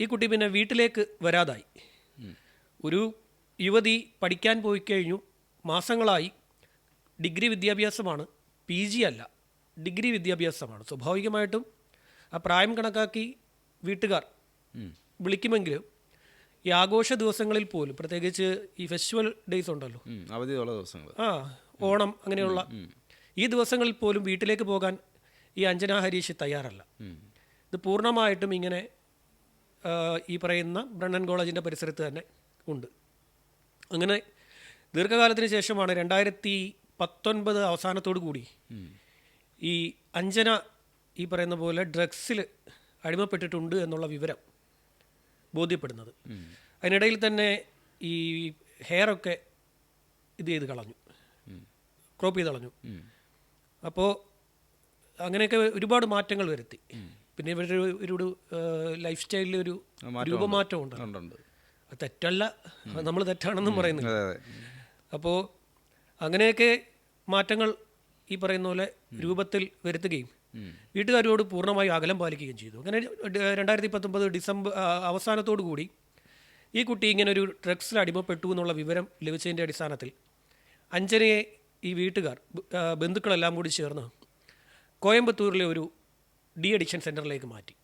ഈ കുട്ടി പിന്നെ വീട്ടിലേക്ക് വരാതായി. ഒരു യുവതി പഠിക്കാൻ പോയി കഴിഞ്ഞു. മാസങ്ങളായി. ഡിഗ്രി വിദ്യാഭ്യാസമാണ്. പി ജി അല്ല. ഡിഗ്രി വിദ്യാഭ്യാസമാണ്. സ്വാഭാവികമായിട്ടും ആ പ്രായം കണക്കാക്കി വീട്ടുകാർ വിളിക്കുമെങ്കിലും ഈ ആഘോഷ ദിവസങ്ങളിൽ പോലും പ്രത്യേകിച്ച് ഈ ഫെസ്റ്റിവൽ ഡേയ്സ് ഉണ്ടല്ലോ. അവധിയുള്ള ദിവസങ്ങൾ. ആ ഓണം അങ്ങനെയുള്ള ഈ ദിവസങ്ങളിൽ പോലും വീട്ടിലേക്ക് പോകാൻ ഈ അഞ്ജന ഹരീഷ് തയ്യാറല്ല. ഇത് പൂർണമായിട്ടും ഇങ്ങനെ ഈ പറയുന്ന ബ്രണ്ണൻ കോളേജിന്റെ പരിസരത്ത് തന്നെ ഉണ്ട്. അങ്ങനെ ദീർഘകാലത്തിന് ശേഷമാണ് രണ്ടായിരത്തി പത്തൊൻപത് അവസാനത്തോടു കൂടി ഈ അഞ്ജന ഈ പറയുന്ന പോലെ ഡ്രഗ്സിൽ അടിമപ്പെട്ടിട്ടുണ്ട് എന്നുള്ള വിവരം ബോധ്യപ്പെടുന്നത്. അതിനിടയിൽ തന്നെ ഈ ഹെയറൊക്കെ ഇത് ചെയ്ത് കളഞ്ഞു. ക്രോപ്പ് ചെയ്ത് കളഞ്ഞു. അപ്പോൾ അങ്ങനെയൊക്കെ ഒരുപാട് മാറ്റങ്ങൾ വരുത്തി. പിന്നെ ഇവരുടെ ഒരു ലൈഫ് സ്റ്റൈലിൽ ഒരു രൂപമാറ്റം ഉണ്ട്. അത് തെറ്റല്ല. നമ്മൾ തെറ്റാണെന്നും പറയുന്നില്ല. അപ്പോൾ അങ്ങനെയൊക്കെ മാറ്റങ്ങൾ ഈ പറയുന്ന പോലെ രൂപത്തിൽ വരുത്തുകയും വീട്ടുകാരോട് പൂർണമായി അകലം പാലിക്കുകയും ചെയ്തു. അങ്ങനെ രണ്ടായിരത്തി പത്തൊമ്പത് ഡിസംബർ അവസാനത്തോടു കൂടി ഈ കുട്ടി ഇങ്ങനെ ഒരു ഡ്രഗ്സിൽ അടിമപ്പെട്ടു എന്നുള്ള വിവരം ലഭിച്ചതിന്റെ അടിസ്ഥാനത്തിൽ അഞ്ജനയെ ഈ വീട്ടുകാർ ബന്ധുക്കളെല്ലാം കൂടി ചേർന്ന് കോയമ്പത്തൂരിലെ ഒരു ഡി അഡിക്ഷൻ സെന്ററിലേക്ക് മാറ്റി.